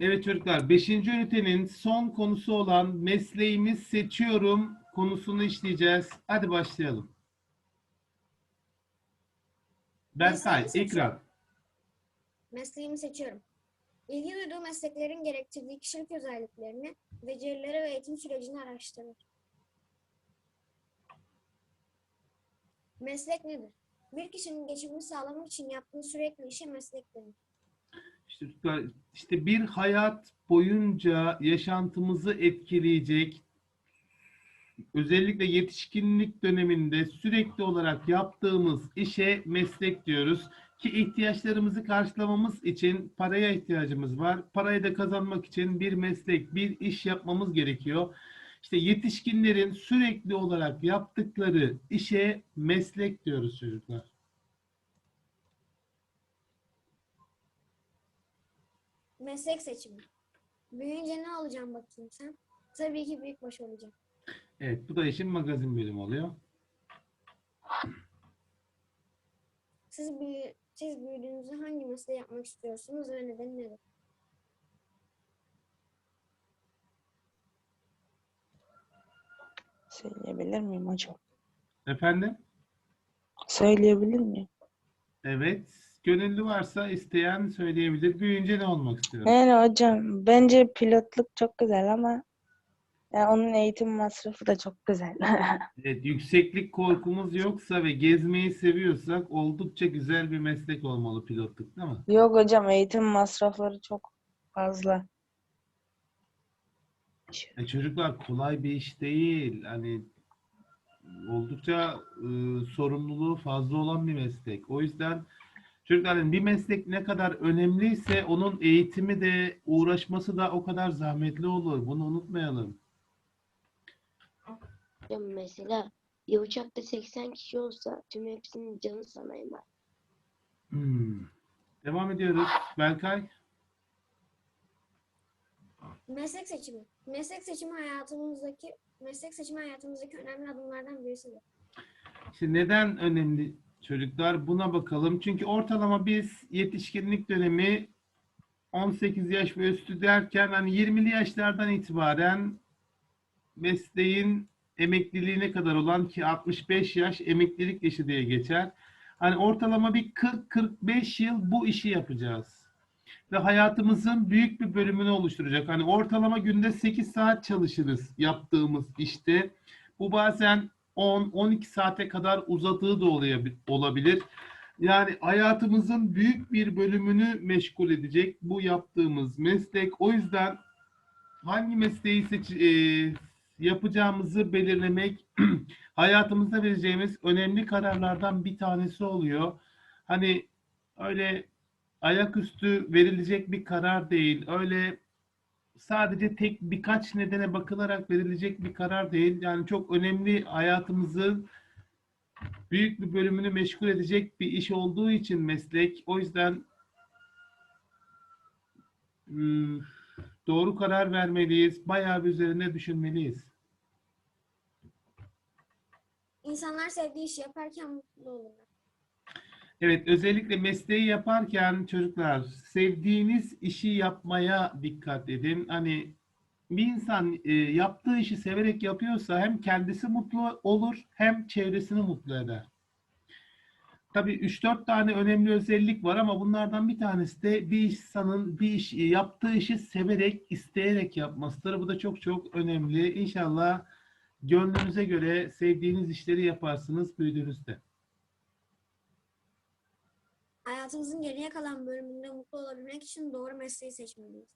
Evet çocuklar, 5. ünitenin son konusu olan mesleğimi seçiyorum konusunu işleyeceğiz. Hadi başlayalım. Berkay, Mesleğimi ekran. Mesleğimi seçiyorum. İlgi duyduğu mesleklerin gerektirdiği kişilik özelliklerini, becerileri ve eğitim sürecini araştırır. Meslek nedir? Bir kişinin geçimini sağlamak için yaptığı sürekli işe meslek denir. İşte, işte bir hayat boyunca yaşantımızı etkileyecek, özellikle yetişkinlik döneminde sürekli olarak yaptığımız işe meslek diyoruz. Ki ihtiyaçlarımızı karşılamamız için paraya ihtiyacımız var. Parayı da kazanmak için bir meslek, bir iş yapmamız gerekiyor. İşte yetişkinlerin sürekli olarak yaptıkları işe meslek diyoruz çocuklar. Meslek seçimi. Büyüyünce ne olacağım bakayım sen? Tabii ki büyükbaş olacağım. Evet, bu da işin magazin bölümü oluyor. Siz, büyü, siz büyüdüğünüzde hangi mesleği yapmak istiyorsunuz ve nedeni nedir? Söyleyebilir miyim hocam? Efendim? Söyleyebilir miyim? Evet. Gönüllü varsa isteyen söyleyebilir. Büyüyünce ne olmak istiyorum? Yani hocam bence pilotluk çok güzel ama yani onun eğitim masrafı da çok güzel. Evet, yükseklik korkumuz yoksa ve gezmeyi seviyorsak oldukça güzel bir meslek olmalı pilotluk değil mi? Yok hocam eğitim masrafları çok fazla. E, çocuklar kolay bir iş değil. Hani oldukça e, sorumluluğu fazla olan bir meslek. O yüzden çocuklar hani bir meslek ne kadar önemliyse onun eğitimi de uğraşması da o kadar zahmetli olur. Bunu unutmayalım. Hocam mesela bir uçakta 80 kişi olsa tüm hepsinin canı sana emanet. Hmm. Devam ediyoruz. Berkay. Meslek seçimi. Meslek seçimi hayatımızdaki meslek seçimi hayatımızdaki önemli adımlardan birisidir. Şimdi neden önemli çocuklar? Buna bakalım. Çünkü ortalama biz yetişkinlik dönemi 18 yaş ve üstü derken hani 20'li yaşlardan itibaren mesleğin emekliliğine kadar olan ki 65 yaş emeklilik yaşı diye geçer. Hani ortalama bir 40-45 yıl bu işi yapacağız. Ve hayatımızın büyük bir bölümünü oluşturacak. Hani ortalama günde 8 saat çalışırız yaptığımız işte. Bu bazen 10-12 saate kadar uzadığı da olabilir. Yani hayatımızın büyük bir bölümünü meşgul edecek bu yaptığımız meslek. O yüzden hangi mesleği seç e, yapacağımızı belirlemek hayatımızda vereceğimiz önemli kararlardan bir tanesi oluyor. Hani öyle ayaküstü verilecek bir karar değil. Öyle sadece tek birkaç nedene bakılarak verilecek bir karar değil. Yani çok önemli hayatımızın büyük bir bölümünü meşgul edecek bir iş olduğu için meslek. O yüzden hmm, doğru karar vermeliyiz. Bayağı bir üzerine düşünmeliyiz. İnsanlar sevdiği işi yaparken mutlu olurlar. Evet, özellikle mesleği yaparken çocuklar sevdiğiniz işi yapmaya dikkat edin. Hani bir insan e, yaptığı işi severek yapıyorsa hem kendisi mutlu olur hem çevresini mutlu eder. Tabii 3-4 tane önemli özellik var ama bunlardan bir tanesi de bir insanın bir iş yaptığı işi severek, isteyerek yapmasıdır. Bu da çok çok önemli. İnşallah gönlünüze göre sevdiğiniz işleri yaparsınız büyüdüğünüzde. Hayatımızın geriye kalan bölümünde mutlu olabilmek için doğru mesleği seçmeliyiz.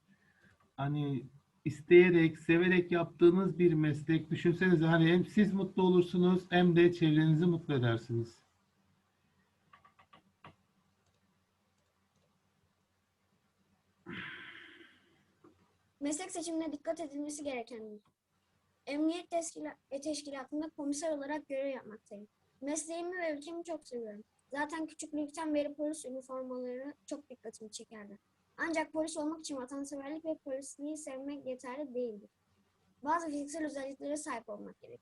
hani isteyerek, severek yaptığınız bir meslek düşünsenize hani hem siz mutlu olursunuz hem de çevrenizi mutlu edersiniz. Meslek seçimine dikkat edilmesi gerekenler. Emniyet teşkila- e, teşkilatında komiser olarak görev yapmaktayım. Mesleğimi ve ülkemi çok seviyorum. Zaten küçüklükten beri polis üniformaları çok dikkatimi çekerdi. Ancak polis olmak için vatanseverlik ve polisliği sevmek yeterli değildir. Bazı fiziksel özelliklere sahip olmak gerek.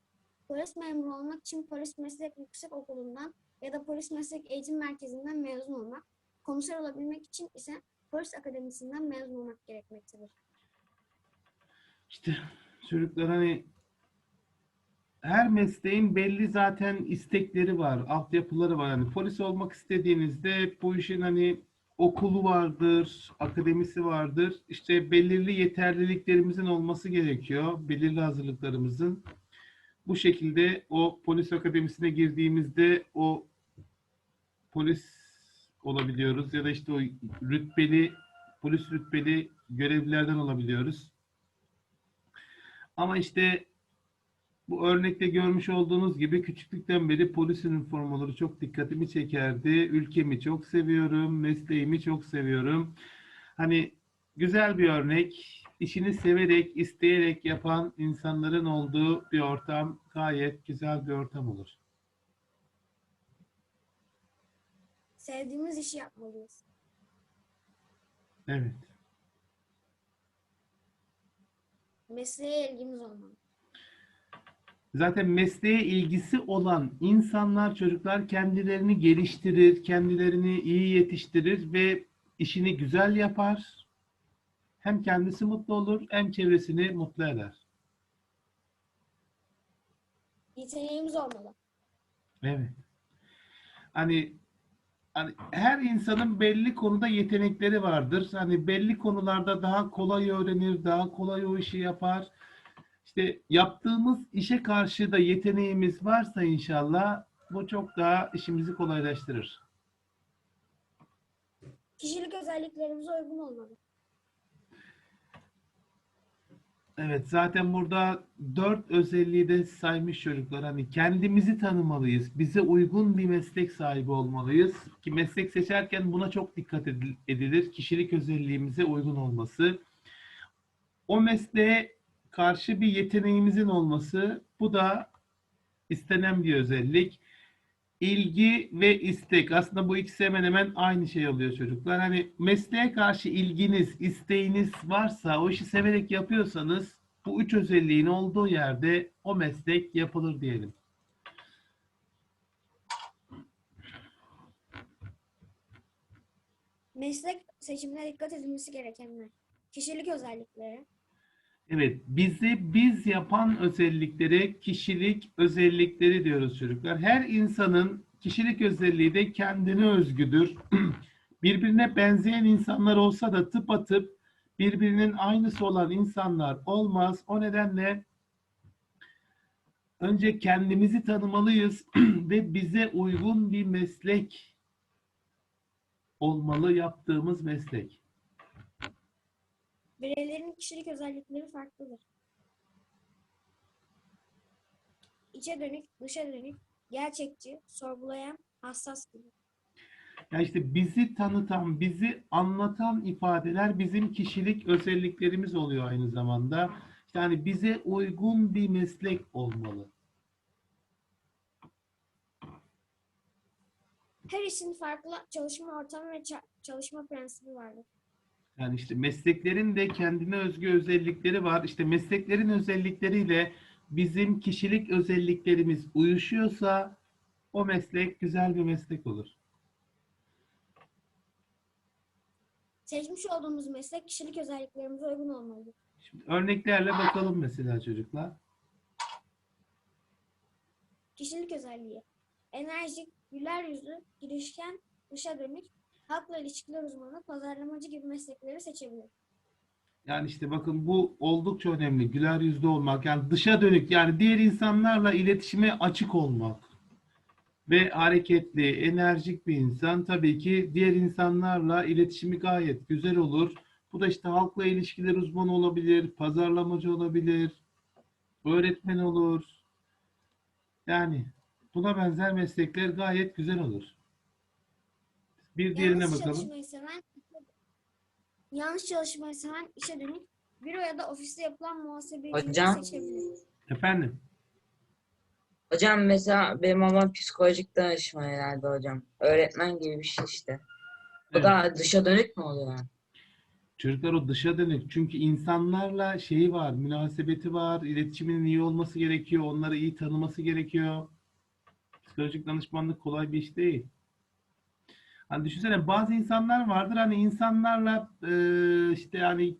Polis memuru olmak için polis meslek yüksek okulundan ya da polis meslek eğitim merkezinden mezun olmak, komiser olabilmek için ise polis akademisinden mezun olmak gerekmektedir. İşte çocuklar hani her mesleğin belli zaten istekleri var, altyapıları var. Hani polis olmak istediğinizde bu işin hani okulu vardır, akademisi vardır. İşte belirli yeterliliklerimizin olması gerekiyor, belirli hazırlıklarımızın. Bu şekilde o polis akademisine girdiğimizde o polis olabiliyoruz ya da işte o rütbeli polis rütbeli görevlilerden olabiliyoruz. Ama işte bu örnekte görmüş olduğunuz gibi küçüklükten beri polis üniformaları çok dikkatimi çekerdi. Ülkemi çok seviyorum, mesleğimi çok seviyorum. Hani güzel bir örnek, işini severek, isteyerek yapan insanların olduğu bir ortam gayet güzel bir ortam olur. Sevdiğimiz işi yapmalıyız. Evet. Mesleğe ilgimiz olmalı. Zaten mesleğe ilgisi olan insanlar, çocuklar kendilerini geliştirir, kendilerini iyi yetiştirir ve işini güzel yapar. Hem kendisi mutlu olur, hem çevresini mutlu eder. Yeteneğimiz olmalı. Evet. Hani, hani her insanın belli konuda yetenekleri vardır. Hani belli konularda daha kolay öğrenir, daha kolay o işi yapar. İşte yaptığımız işe karşı da yeteneğimiz varsa inşallah bu çok daha işimizi kolaylaştırır. Kişilik özelliklerimize uygun olmalı. Evet, zaten burada dört özelliği de saymış çocuklar. Hani kendimizi tanımalıyız. Bize uygun bir meslek sahibi olmalıyız. Ki meslek seçerken buna çok dikkat edil- edilir. Kişilik özelliğimize uygun olması. O mesleğe karşı bir yeteneğimizin olması. Bu da istenen bir özellik. İlgi ve istek. Aslında bu ikisi hemen hemen aynı şey oluyor çocuklar. Hani mesleğe karşı ilginiz, isteğiniz varsa, o işi severek yapıyorsanız bu üç özelliğin olduğu yerde o meslek yapılır diyelim. Meslek seçimine dikkat edilmesi gerekenler. Kişilik özellikleri, Evet, bizi biz yapan özelliklere kişilik özellikleri diyoruz çocuklar. Her insanın kişilik özelliği de kendine özgüdür. Birbirine benzeyen insanlar olsa da tıpatıp birbirinin aynısı olan insanlar olmaz. O nedenle önce kendimizi tanımalıyız ve bize uygun bir meslek olmalı yaptığımız meslek. Bireylerin kişilik özellikleri farklıdır. İçe dönük, dışa dönük, gerçekçi, sorgulayan, hassas gibi. Ya işte bizi tanıtan, bizi anlatan ifadeler bizim kişilik özelliklerimiz oluyor aynı zamanda. İşte hani bize uygun bir meslek olmalı. Her işin farklı çalışma ortamı ve ça- çalışma prensibi vardır. Yani işte mesleklerin de kendine özgü özellikleri var. İşte mesleklerin özellikleriyle bizim kişilik özelliklerimiz uyuşuyorsa o meslek güzel bir meslek olur. Seçmiş olduğumuz meslek kişilik özelliklerimize uygun olmalıdır. Şimdi örneklerle bakalım mesela çocuklar. Kişilik özelliği. Enerjik, güler yüzlü, girişken, dışa dönük, halkla ilişkiler uzmanı, pazarlamacı gibi meslekleri seçebilir. Yani işte bakın bu oldukça önemli. Güler yüzlü olmak, yani dışa dönük, yani diğer insanlarla iletişime açık olmak ve hareketli, enerjik bir insan tabii ki diğer insanlarla iletişimi gayet güzel olur. Bu da işte halkla ilişkiler uzmanı olabilir, pazarlamacı olabilir, öğretmen olur. Yani buna benzer meslekler gayet güzel olur. Bir diğerine Yanlış bakalım. çalışmayı seven, yanlış çalışmayı seven, işe dönük, büro ya da ofiste yapılan muhasebeciyi Hocam. seçebilir. Efendim? Hocam mesela benim babam psikolojik danışman herhalde hocam. Öğretmen gibi bir şey işte. Bu Evet. da dışa dönük mü oluyor yani? Çocuklar o dışa dönük. Çünkü insanlarla şeyi var, münasebeti var, iletişiminin iyi olması gerekiyor, onları iyi tanıması gerekiyor. Psikolojik danışmanlık kolay bir iş değil. Hani düşünsene bazı insanlar vardır hani insanlarla e, işte hani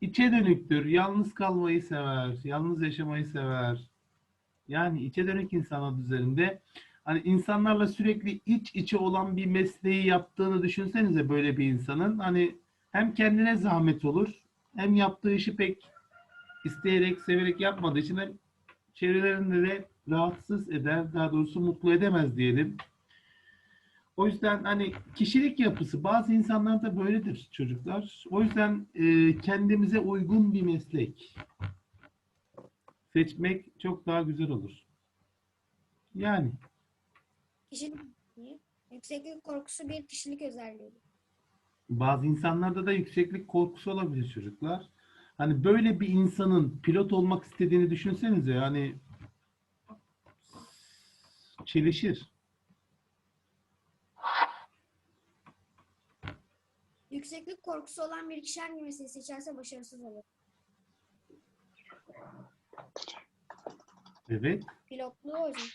içe dönüktür. Yalnız kalmayı sever. Yalnız yaşamayı sever. Yani içe dönük insan adı üzerinde. Hani insanlarla sürekli iç içe olan bir mesleği yaptığını düşünsenize böyle bir insanın. Hani hem kendine zahmet olur hem yaptığı işi pek isteyerek, severek yapmadığı için hem çevrelerinde de rahatsız eder, daha doğrusu mutlu edemez diyelim. O yüzden hani kişilik yapısı bazı insanlar da böyledir çocuklar. O yüzden e, kendimize uygun bir meslek seçmek çok daha güzel olur. Yani Kişilik yükseklik korkusu bir kişilik özelliği. bazı insanlarda da yükseklik korkusu olabilir çocuklar. Hani böyle bir insanın pilot olmak istediğini düşünsenize yani çelişir. Yükseklik korkusu olan bir kişi hangi mesleği seçerse başarısız olur. Evet. Pilotluğu hocam.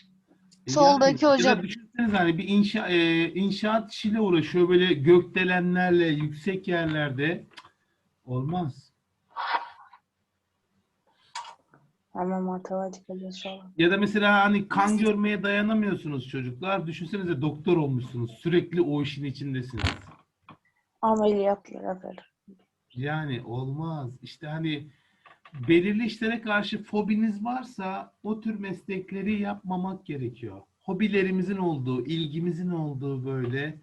E Soldaki yani, hocam. Düşünsenize hani bir inşa, e, inşaat işiyle uğraşıyor böyle gökdelenlerle yüksek yerlerde. Olmaz. Ama matematik hocası olan. Ya da mesela hani kan görmeye dayanamıyorsunuz çocuklar. Düşünsenize doktor olmuşsunuz. Sürekli o işin içindesiniz. Ameliyatlara böyle. Yani olmaz. İşte hani belirli işlere karşı fobiniz varsa o tür meslekleri yapmamak gerekiyor. Hobilerimizin olduğu, ilgimizin olduğu böyle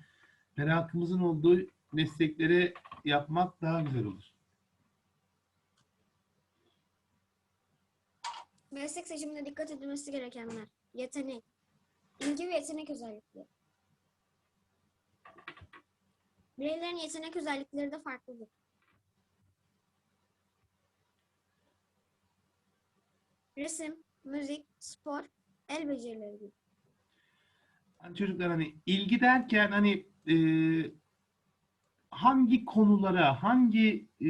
merakımızın olduğu meslekleri yapmak daha güzel olur. Meslek seçiminde dikkat edilmesi gerekenler. Yetenek. İlgi ve yetenek özellikleri. Bireylerin yetenek özellikleri de farklıdır. Resim, müzik, spor, el becerileri gibi. Hani çocuklar hani ilgi derken hani e, hangi konulara, hangi e,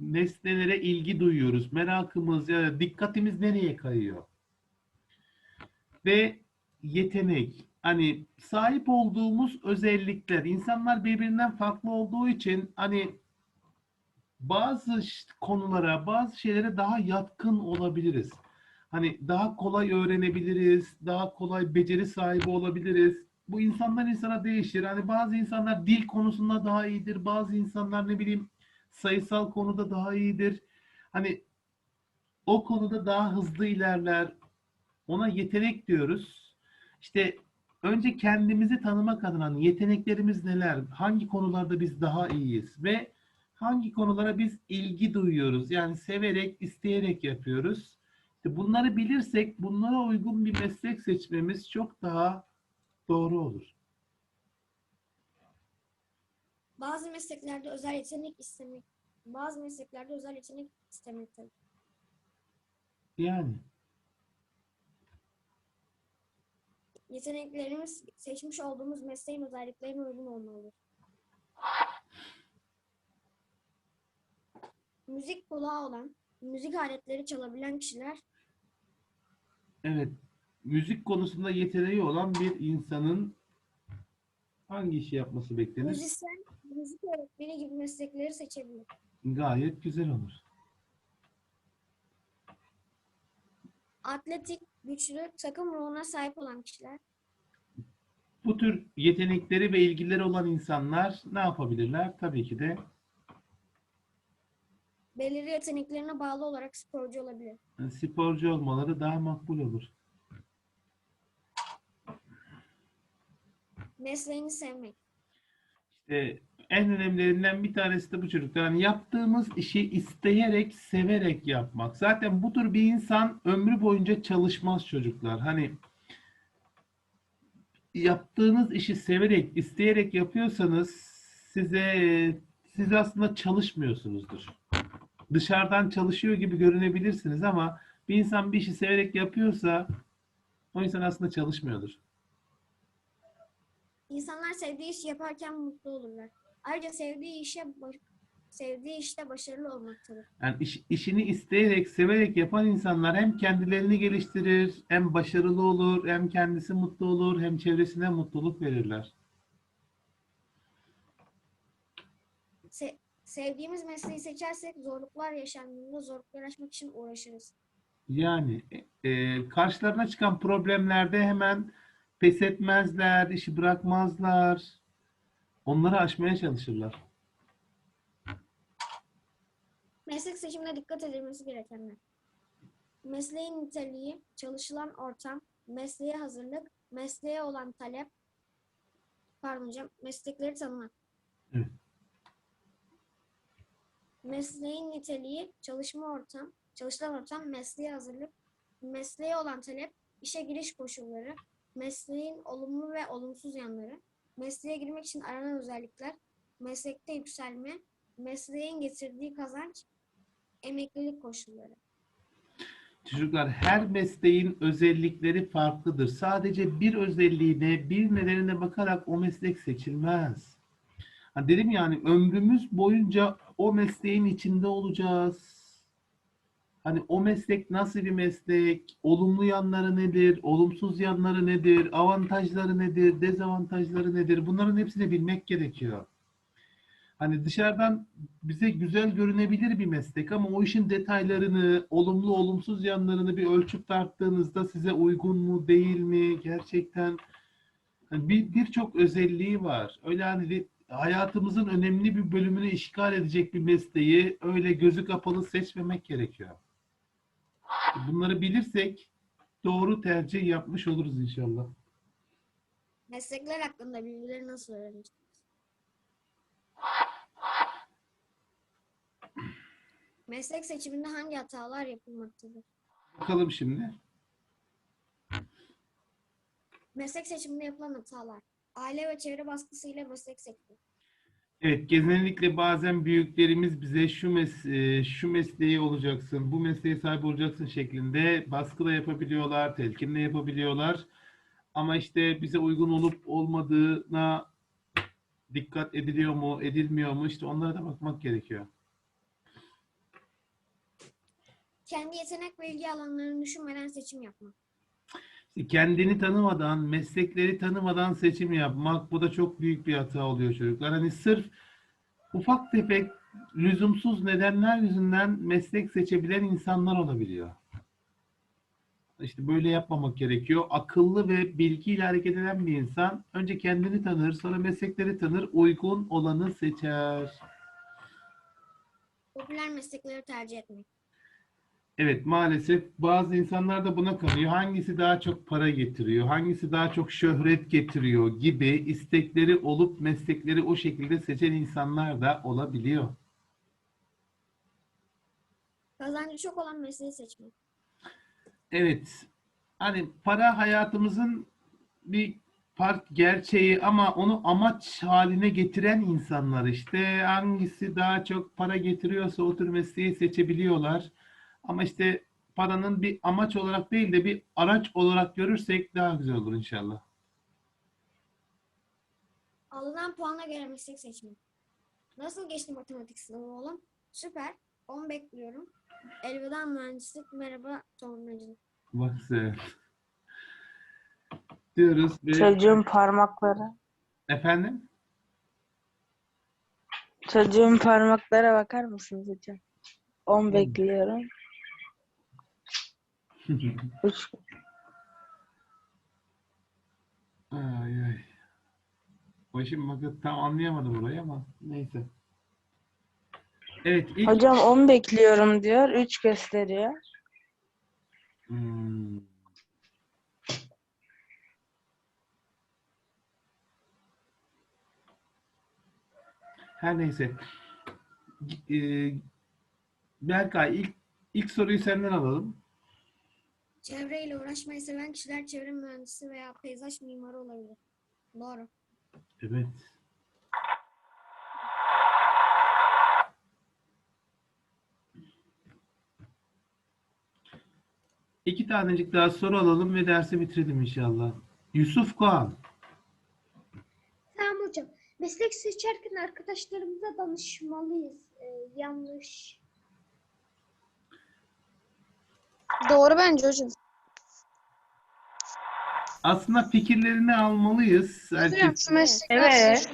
nesnelere ilgi duyuyoruz? Merakımız ya da dikkatimiz nereye kayıyor? Ve yetenek. Hani sahip olduğumuz özellikler. insanlar birbirinden farklı olduğu için hani bazı konulara, bazı şeylere daha yatkın olabiliriz. Hani daha kolay öğrenebiliriz, daha kolay beceri sahibi olabiliriz. Bu insandan insana değişir. Hani bazı insanlar dil konusunda daha iyidir, bazı insanlar ne bileyim sayısal konuda daha iyidir. Hani o konuda daha hızlı ilerler. Ona yetenek diyoruz. İşte önce kendimizi tanımak adına yeteneklerimiz neler, hangi konularda biz daha iyiyiz ve hangi konulara biz ilgi duyuyoruz. Yani severek, isteyerek yapıyoruz. İşte bunları bilirsek bunlara uygun bir meslek seçmemiz çok daha doğru olur. Bazı mesleklerde özel yetenek istemek, bazı mesleklerde özel yetenek istemektedir. Yani Yeteneklerimiz seçmiş olduğumuz mesleğin özelliklerine uygun olmalıdır. Müzik kulağı olan, müzik aletleri çalabilen kişiler evet müzik konusunda yeteneği olan bir insanın hangi işi yapması beklenir? müzisyen, müzik öğretmeni gibi meslekleri seçebilir. Gayet güzel olur. Atletik, güçlü, takım ruhuna sahip olan kişiler Bu tür yetenekleri ve ilgileri olan insanlar ne yapabilirler? Tabii ki de belirli yeteneklerine bağlı olarak sporcu olabilir. sporcu olmaları daha makbul olur. Mesleğini sevmek. İşte en önemlilerinden bir tanesi de bu çocuklar. Yani yaptığımız işi isteyerek, severek yapmak. Zaten bu tür bir insan ömrü boyunca çalışmaz çocuklar. Hani yaptığınız işi severek, isteyerek yapıyorsanız size siz aslında çalışmıyorsunuzdur. Dışarıdan çalışıyor gibi görünebilirsiniz ama bir insan bir işi severek yapıyorsa o insan aslında çalışmıyordur. İnsanlar sevdiği işi yaparken mutlu olurlar. Ayrıca sevdiği işe sevdiği işte başarılı olmaktadır. Yani iş, işini isteyerek, severek yapan insanlar hem kendilerini geliştirir, hem başarılı olur, hem kendisi mutlu olur, hem çevresine mutluluk verirler. Se sevdiğimiz mesleği seçersek zorluklar yaşandığında zorlukları aşmak için uğraşırız. Yani e, e, karşılarına çıkan problemlerde hemen pes etmezler, işi bırakmazlar, Onları aşmaya çalışırlar. Meslek seçimine dikkat edilmesi gerekenler. Mesleğin niteliği, çalışılan ortam, mesleğe hazırlık, mesleğe olan talep, pardon hocam, meslekleri tanımak. Evet. Mesleğin niteliği, çalışma ortam, çalışılan ortam, mesleğe hazırlık, mesleğe olan talep, işe giriş koşulları, mesleğin olumlu ve olumsuz yanları, mesleğe girmek için aranan özellikler, meslekte yükselme, mesleğin getirdiği kazanç, emeklilik koşulları. Çocuklar her mesleğin özellikleri farklıdır. Sadece bir özelliğine, bir nedenine bakarak o meslek seçilmez. Ha dedim yani ömrümüz boyunca o mesleğin içinde olacağız. Hani o meslek nasıl bir meslek? Olumlu yanları nedir? Olumsuz yanları nedir? Avantajları nedir? Dezavantajları nedir? Bunların hepsini bilmek gerekiyor. Hani dışarıdan bize güzel görünebilir bir meslek ama o işin detaylarını, olumlu olumsuz yanlarını bir ölçüp tarttığınızda size uygun mu, değil mi gerçekten hani bir birçok özelliği var. Öyle hani hayatımızın önemli bir bölümünü işgal edecek bir mesleği öyle gözü kapalı seçmemek gerekiyor. Bunları bilirsek doğru tercih yapmış oluruz inşallah. Meslekler hakkında bilgileri nasıl öğrenirsiniz? Meslek seçiminde hangi hatalar yapılmaktadır? Bakalım şimdi. Meslek seçiminde yapılan hatalar. Aile ve çevre baskısıyla meslek seçimi. Evet, genellikle bazen büyüklerimiz bize şu mes e, şu mesleği olacaksın, bu mesleğe sahip olacaksın şeklinde baskı da yapabiliyorlar, telkin de yapabiliyorlar. Ama işte bize uygun olup olmadığına dikkat ediliyor mu, edilmiyor mu? İşte onlara da bakmak gerekiyor. Kendi yetenek ve ilgi alanlarını düşünmeden seçim yapmak. Kendini tanımadan, meslekleri tanımadan seçim yapmak bu da çok büyük bir hata oluyor çocuklar. Hani sırf ufak tefek lüzumsuz nedenler yüzünden meslek seçebilen insanlar olabiliyor. İşte böyle yapmamak gerekiyor. Akıllı ve bilgiyle hareket eden bir insan önce kendini tanır, sonra meslekleri tanır, uygun olanı seçer. Popüler meslekleri tercih etmek. Evet maalesef bazı insanlar da buna kanıyor. Hangisi daha çok para getiriyor, hangisi daha çok şöhret getiriyor gibi istekleri olup meslekleri o şekilde seçen insanlar da olabiliyor. Kazancı çok olan mesleği seçmek. Evet. Hani para hayatımızın bir part gerçeği ama onu amaç haline getiren insanlar işte hangisi daha çok para getiriyorsa o tür mesleği seçebiliyorlar. Ama işte paranın bir amaç olarak değil de bir araç olarak görürsek daha güzel olur inşallah. Alınan puana göre meslek seçmek. Nasıl geçti matematik sınavı oğlum? Süper. 10 bekliyorum. Elveda mühendislik. Merhaba tornacılık. Bak sen. Diyoruz ve Çocuğun parmakları. efendim Çocuğun parmaklara bakar mısınız hocam? 10 bekliyorum. 3 ay ay. Şimdi bakın tam anlayamadım orayı ama neyse. Evet ilk Hocam 10 bekliyorum diyor. 3 gösteriyor. Hmm. Her neyse. Ee, Berkay ilk ilk soruyu senden alalım. Çevreyle uğraşmayı seven kişiler çevre mühendisi veya peyzaj mimarı olabilir. Doğru. Evet. İki tanecik daha soru alalım ve dersi bitirelim inşallah. Yusuf Kağan. Tamam hocam. Meslek seçerken arkadaşlarımıza danışmalıyız. Ee, yanlış. Doğru bence hocam. aslında fikirlerini almalıyız. Herkes. Evet.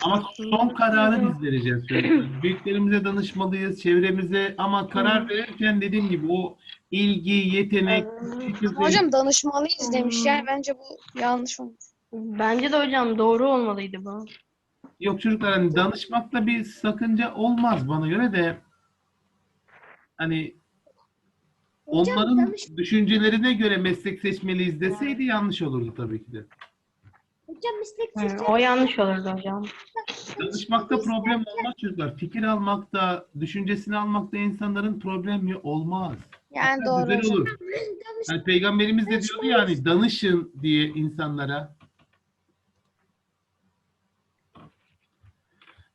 Ama son kararı biz vereceğiz. çocuklar. Büyüklerimize danışmalıyız, çevremize ama karar verirken dediğim gibi o ilgi, yetenek, fikir Hocam danışmalıyız demiş ya. Bence bu yanlış olmuş. Bence de hocam doğru olmalıydı bu. Yok çocuklar hani danışmakta bir sakınca olmaz bana göre de hani Hocam onların danış- düşüncelerine göre meslek seçmeliyiz deseydi yanlış olurdu tabii ki de. Hocam meslek Hı, o yanlış olurdu hocam. Danışmakta problem olmaz çocuklar. Fikir almakta, düşüncesini almakta insanların problemi olmaz. Yani Hatta doğru güzel hocam. olur. danış- Yani Peygamberimiz de diyordu yani danışın diye insanlara.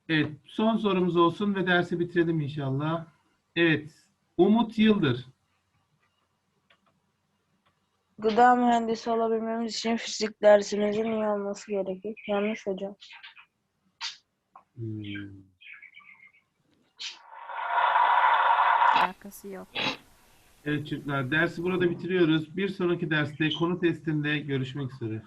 Evet, son sorumuz olsun ve dersi bitirelim inşallah. Evet, Umut Yıldır. Gıda mühendisi olabilmemiz için fizik dersimizin iyi olması gerekir. Yanlış hocam. Hmm. Alakası yok. Evet çocuklar, dersi burada bitiriyoruz. Bir sonraki derste konu testinde görüşmek üzere.